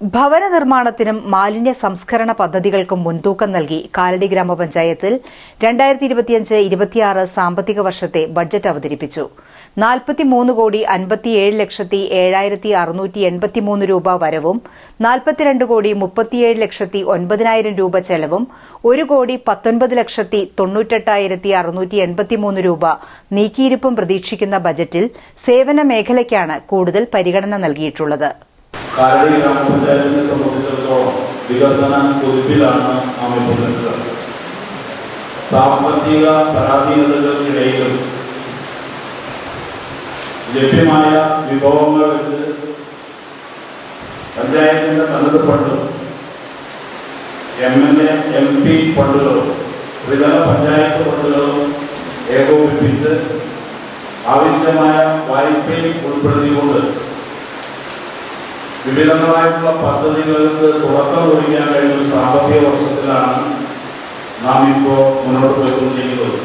ഭവന നിർമ്മാണത്തിനും മാലിന്യ സംസ്കരണ പദ്ധതികൾക്കും മുൻതൂക്കം നൽകി കാലടി ഗ്രാമപഞ്ചായത്തിൽ രണ്ടായിരത്തി ഇരുപത്തിയഞ്ച് ഇരുപത്തിയാറ് സാമ്പത്തിക വർഷത്തെ ബഡ്ജറ്റ് അവതരിപ്പിച്ചു. നാൽപ്പത്തിമൂന്ന് കോടി അൻപത്തിയേഴ് ലക്ഷത്തി ഏഴായിരത്തി അറുന്നൂറ്റി എൺപത്തിമൂന്ന് രൂപ വരവും നാൽപ്പത്തിരണ്ട് കോടി മുപ്പത്തിയേഴ് ലക്ഷത്തി ഒൻപതിനായിരം രൂപ ചെലവും ഒരു കോടി പത്തൊൻപത് ലക്ഷത്തി തൊണ്ണൂറ്റെട്ടായിരത്തി അറുന്നൂറ്റി എൺപത്തിമൂന്ന് രൂപ നീക്കിയിരിപ്പും പ്രതീക്ഷിക്കുന്ന ബജറ്റിൽ സേവന മേഖലയ്ക്കാണ് കൂടുതൽ പരിഗണന നൽകിയിട്ടുള്ളത്. കാലടി ഗ്രാമപഞ്ചായത്തിനെ സംബന്ധിച്ചിടത്തോളം വികസന കുതിപ്പിലാണ് നാം ഇപ്പോൾ നിൽക്കുന്നത് സാമ്പത്തിക പരാധീനതകൾക്കിടയിലും ലഭ്യമായ വിഭവങ്ങൾ വെച്ച് പഞ്ചായത്തിന്റെ തനത് ഫണ്ടും M L A M P ഫണ്ടുകളും ത്രിതല പഞ്ചായത്ത് ഫണ്ടുകളും ഏകോപിപ്പിച്ച് ആവശ്യമായ വായ്പയും ഉൾപ്പെടുത്തിക്കൊണ്ട് വിവിധങ്ങളായിട്ടുള്ള പദ്ധതികൾക്ക് തുടക്കം കുറിക്കാൻ കഴിഞ്ഞ ഒരു സാമ്പത്തിക വർഷത്തിലാണ് നാം ഇപ്പോൾ മുന്നോട്ട് പോയിക്കൊണ്ടിരിക്കുന്നത്.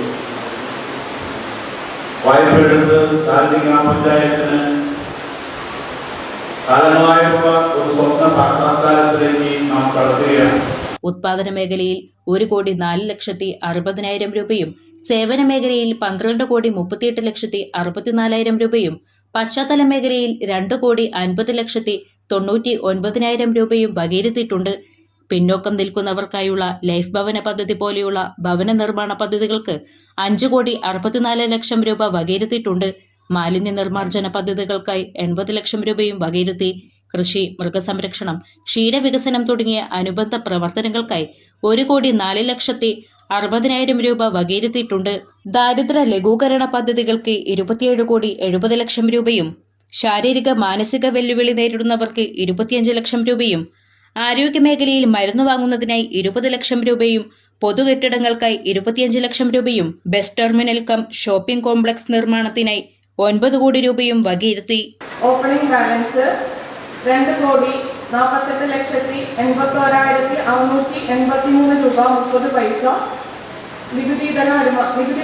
വായ്പ എടുത്ത് കാലടി ഗ്രാമപഞ്ചായത്തിന് കാലങ്ങളായിട്ടുള്ള ഒരു സ്വപ്ന സാക്ഷാത്കാരത്തിലേക്ക് നാം കടത്തുകയാണ് ഉത്പാദന മേഖലയിൽ ഒരു കോടി നാല് ലക്ഷത്തി അറുപതിനായിരം രൂപയും സേവന മേഖലയിൽ പന്ത്രണ്ട് കോടി മുപ്പത്തിയെട്ട് ലക്ഷത്തി അറുപത്തിനാലായിരം രൂപയും പശ്ചാത്തല മേഖലയിൽ രണ്ട് കോടി അൻപത് ലക്ഷത്തി തൊണ്ണൂറ്റി ഒൻപതിനായിരം രൂപയും വകയിരുത്തിയിട്ടുണ്ട്. പിന്നോക്കം നിൽക്കുന്നവർക്കായുള്ള ലൈഫ് ഭവന പദ്ധതി പോലെയുള്ള ഭവന നിർമ്മാണ പദ്ധതികൾക്ക് അഞ്ച് കോടി അറുപത്തിനാല് ലക്ഷം രൂപ വകയിരുത്തിയിട്ടുണ്ട്. മാലിന്യ നിർമ്മാർജന പദ്ധതികൾക്കായി എൺപത് ലക്ഷം രൂപയും വകയിരുത്തി. കൃഷി മൃഗസംരക്ഷണം ക്ഷീരവികസനം തുടങ്ങിയ അനുബന്ധ പ്രവർത്തനങ്ങൾക്കായി ഒരു കോടി നാല് ലക്ഷത്തി അറുപതിനായിരം രൂപ വകയിരുത്തിയിട്ടുണ്ട്. ദാരിദ്ര്യ ലഘൂകരണ പദ്ധതികൾക്ക് ഇരുപത്തിയേഴ് കോടി എഴുപത് ലക്ഷം രൂപയും ശാരീരിക മാനസിക വെല്ലുവിളി നേരിടുന്നവർക്ക് ഇരുപത്തിയഞ്ച് ലക്ഷം രൂപയും ആരോഗ്യമേഖലയിൽ മരുന്ന് വാങ്ങുന്നതിനായി ഇരുപത് ലക്ഷം രൂപയും പൊതുകെട്ടിടങ്ങൾക്കായി ഇരുപത്തിയഞ്ച് ലക്ഷം രൂപയും bus terminal cum shopping complex നിർമ്മാണത്തിനായി ഒൻപത് കോടി രൂപയും വകയിരുത്തി. ഓപ്പണിംഗ് ബാലൻസ് രണ്ട് കോടി നാൽപ്പത്തെട്ട് ലക്ഷത്തി എൺപത്തോരായിരത്തി അറുന്നൂറ്റി എൺപത്തി മൂന്ന് രൂപ മുപ്പത് പൈസ. നികുതി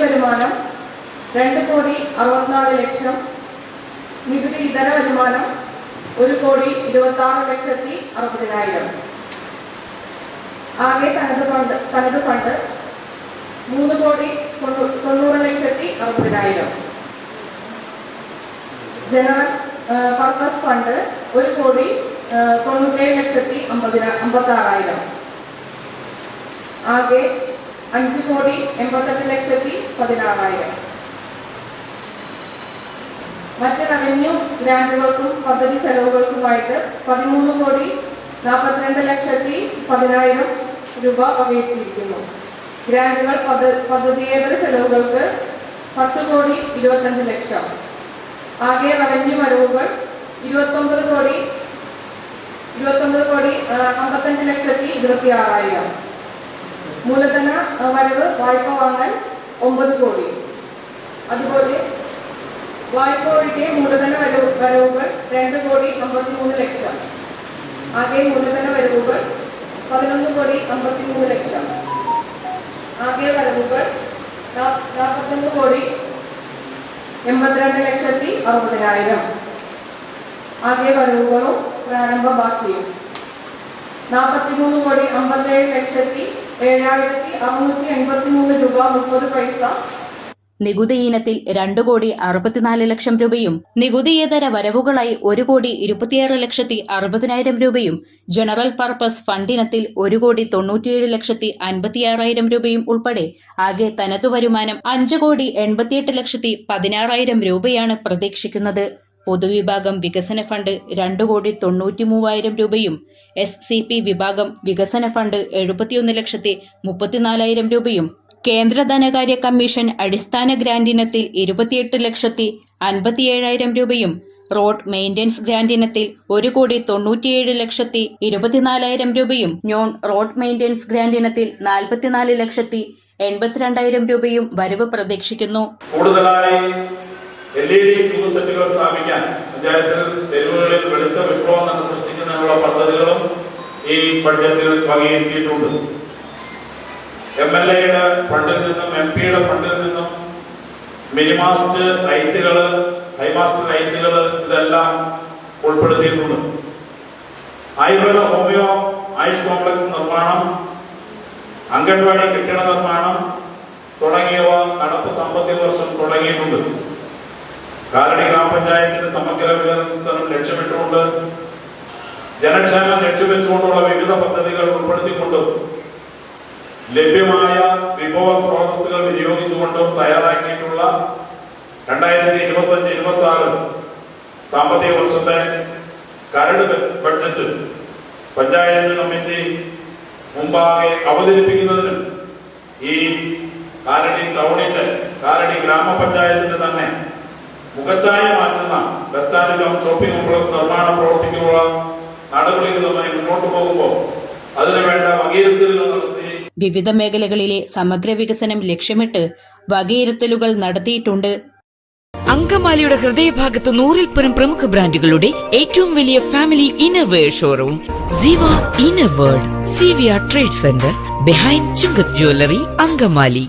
വരുമാനം രണ്ട് കോടി അറുപത്തിനാല് ലക്ഷം. നികുതി ഇതര വരുമാനം ഒരു കോടി ഇരുപത്തി ആറ് ലക്ഷത്തി അറുപതിനായിരം. ആകെ തനത് ഫണ്ട് തനത് ഫണ്ട് മൂന്ന് കോടി തൊണ്ണൂ- തൊണ്ണൂറ് ലക്ഷത്തി അറുപതിനായിരം. ജനറൽ പർപ്പസ് ഫണ്ട് ഒരു കോടി തൊണ്ണൂറ്റേഴ് ലക്ഷത്തി അമ്പതിന അമ്പത്തി ആറായിരം ആകെ അഞ്ച് കോടി എൺപത്തെട്ട് ലക്ഷത്തി പതിനാറായിരം. മറ്റ് റവന്യൂ ഗ്രാൻഡുകൾക്കും പദ്ധതി ചെലവുകൾക്കുമായിട്ട് പതിമൂന്ന് കോടി നാൽപ്പത്തിരണ്ട് ലക്ഷത്തി പതിനായിരം രൂപ വകയിരുത്തിയിരിക്കുന്നു. ഗ്രാൻഡുകൾ പദ്ധ പദ്ധതിയേതര ചെലവുകൾക്ക് പത്ത് കോടി ഇരുപത്തഞ്ച് ലക്ഷം. ആകെ റവന്യൂ വരവുകൾ ഇരുപത്തൊമ്പത് കോടി ഇരുപത്തൊമ്പത് കോടി അമ്പത്തഞ്ച് ലക്ഷത്തി ഇരുപത്തി ആറായിരം മൂലധന വരവ് വായ്പ വാങ്ങൽ ഒമ്പത് കോടി. അതുപോലെ വായ്പ ഒഴികെ മൂലധന വരവ് വരവുകൾ രണ്ട് കോടി അമ്പത്തി മൂന്ന് ലക്ഷം. ആകെ മൂലധന വരവുകൾ പതിനൊന്ന് കോടി അമ്പത്തി മൂന്ന് ലക്ഷം. ആകെ വരവുകൾ നാൽപ്പത്തൊന്ന് കോടി എൺപത്തിരണ്ട് ലക്ഷത്തി അറുപതിനായിരം. ആകെ വരവുകളും പ്രാരംഭ ബാക്കിയും. നാൽപ്പത്തിമൂന്ന് കോടി അമ്പത്തേഴ് ലക്ഷത്തി ഏഴായിരത്തി അറുന്നൂറ്റി എൺപത്തി മൂന്ന് രൂപ മുപ്പത് പൈസ നികുതി ഇനത്തിൽ രണ്ട് കോടി അറുപത്തിനാല് ലക്ഷം രൂപയും നികുതിയേതര വരവുകളായി ഒരു കോടി ഇരുപത്തിയേഴ് ലക്ഷത്തി അറുപതിനായിരം രൂപയും ജനറൽ പർപ്പസ് ഫണ്ടിനത്തിൽ ഒരു കോടി തൊണ്ണൂറ്റിയേഴ് ലക്ഷത്തി അൻപത്തിയാറായിരം രൂപയും ഉൾപ്പെടെ ആകെ തനതു വരുമാനം അഞ്ച് കോടി എൺപത്തിയെട്ട് ലക്ഷത്തി പതിനാറായിരം രൂപയാണ് പ്രതീക്ഷിക്കുന്നത്. പൊതുവിഭാഗം വികസന ഫണ്ട് രണ്ടു കോടി തൊണ്ണൂറ്റി മൂവായിരം രൂപയും എസ് സി പി വിഭാഗം വികസന ഫണ്ട് എഴുപത്തിയൊന്ന് ലക്ഷത്തി മുപ്പത്തിനാലായിരം രൂപയും കേന്ദ്ര ധനകാര്യ കമ്മീഷൻ അടിസ്ഥാന ഗ്രാന്റ് ഇനത്തിൽ ഇരുപത്തിയെട്ട് ലക്ഷത്തി അൻപത്തിയേഴായിരം രൂപയും റോഡ് മെയിന്റനൻസ് ഗ്രാന്റ് ഇനത്തിൽ ഒരു കോടി തൊണ്ണൂറ്റിയേഴ് ലക്ഷത്തി ഇരുപത്തിനാലായിരം രൂപയും നോൺ റോഡ് മെയിന്റനൻസ് ഗ്രാന്റ് ഇനത്തിൽ നാൽപ്പത്തിനാല് ലക്ഷത്തി എൺപത്തിരണ്ടായിരം രൂപയും വരവ് പ്രതീക്ഷിക്കുന്നു. കൂടുതലായി സ്ഥാപിക്കാൻ പദ്ധതികളും ഈ ബഡ്ജറ്റിൽ എം എൽ എയുടെ ഫണ്ടിൽ നിന്നും എം പിയുടെ ഫണ്ടിൽ നിന്നും മിനിമാസ്റ്റ് ലൈറ്റുകൾ ഹൈമാസ്റ്റ് ലൈറ്റുകൾ ഇതെല്ലാം ഉൾപ്പെടുത്തിയിട്ടുണ്ട്. ആയുർവേദ ഹോമിയോ ആയുഷ് കോംപ്ലക്സ് നിർമ്മാണം അംഗൻവാടി കെട്ടിട നിർമ്മാണം തുടങ്ങിയവ നടപ്പ് സാമ്പത്തിക വർഷം തുടങ്ങിയിട്ടുണ്ട്. കാലടി ഗ്രാമപഞ്ചായത്തിന്റെ സമഗ്ര വികസനം ലക്ഷ്യമിട്ടുകൊണ്ട് ജനക്ഷേമം ലക്ഷ്യവെച്ചുകൊണ്ടുള്ള വിവിധ പദ്ധതികൾ ഉൾപ്പെടുത്തിക്കൊണ്ടും ലഭ്യമായ വിഭവ സ്രോതസ്സുകൾ വിനിയോഗിച്ചുകൊണ്ടും തയ്യാറാക്കിയിട്ടുള്ള രണ്ടായിരത്തി ഇരുപത്തി അഞ്ച് ഇരുപത്തി ആറ് സാമ്പത്തിക വർഷത്തെ കരട് ബഡ്ജറ്റ് പഞ്ചായത്ത് കമ്മിറ്റി മുമ്പാകെ അവതരിപ്പിക്കുന്നതിനും ഈ കാലടി ടൗണിന്റെ കാലടി ഗ്രാമപഞ്ചായത്തിന്റെ തന്നെ മുഖച്ഛായ മാറ്റുന്ന ബസ് ഷോപ്പിംഗ് കോംപ്ലക്സ് നിർമ്മാണ പ്രവർത്തിക്കുള്ള നടപടികളുമായി മുന്നോട്ട് പോകുമ്പോൾ അതിനു വേണ്ട വകയിരുത്തലുകൾ വിവിധ മേഖലകളിലെ സമഗ്ര വികസനം ലക്ഷ്യമിട്ട് വകയിരുത്തലുകൾ നടത്തിയിട്ടുണ്ട്. അങ്കമാലിയുടെ ഹൃദയഭാഗത്ത് നൂറിൽ പരം പ്രമുഖ ബ്രാൻഡുകളുടെ ഏറ്റവും വലിയ family innerwear showroom Siva inner world C V R trade centre behind Chungath jewellery Angamaly.